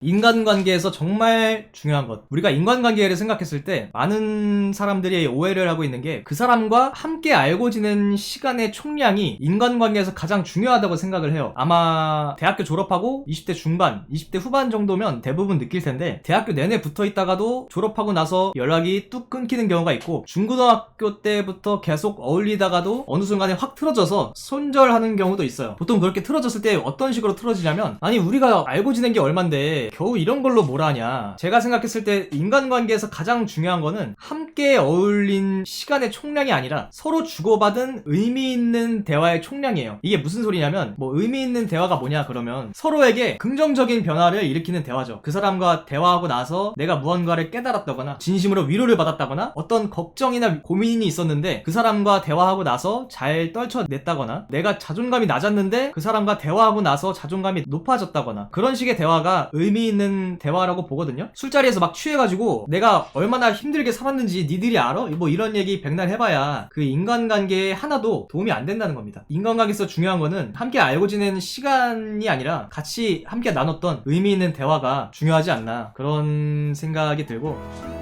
인간관계에서 정말 중요한 것. 우리가 인간관계를 생각했을 때 많은 사람들이 오해를 하고 있는 게 그 사람과 함께 알고 지낸 시간의 총량이 인간관계에서 가장 중요하다고 생각을 해요. 아마 대학교 졸업하고 20대 중반, 20대 후반 정도면 대부분 느낄 텐데 대학교 내내 붙어 있다가도 졸업하고 나서 연락이 뚝 끊기는 경우가 있고 중고등학교 때부터 계속 어울리다가도 어느 순간에 확 틀어져서 손절하는 경우도 있어요. 보통 그렇게 틀어졌을 때 어떤 식으로 틀어지냐면 아니 우리가 알고 지낸 게 얼만데 겨우 이런 걸로 뭘 하냐. 제가 생각했을 때 인간관계에서 가장 중요한 거는 함께 어울린 시간의 총량이 아니라 서로 주고받은 의미 있는 대화의 총량이에요. 이게 무슨 소리냐면 뭐 의미 있는 대화가 뭐냐 그러면 서로에게 긍정적인 변화를 일으키는 대화죠. 그 사람과 대화하고 나서 내가 무언가를 깨달았다거나 진심으로 위로를 받았다거나 어떤 걱정이나 고민이 있었는데 그 사람과 대화하고 나서 잘 떨쳐냈다거나 내가 자존감이 낮았는데 그 사람과 대화하고 나서 자존감이 높아졌다거나 그런 식의 대화가 의미 있는 대화라고 보거든요. 술자리에서 막 취해가지고 내가 얼마나 힘들게 살았는지 니들이 알아? 뭐 이런 얘기 백날 해봐야 그 인간관계에 하나도 도움이 안 된다는 겁니다. 인간관계에서 중요한 거는 함께 알고 지낸 시간이 아니라 같이 함께 나눴던 의미 있는 대화가 중요하지 않나 그런 생각이 들고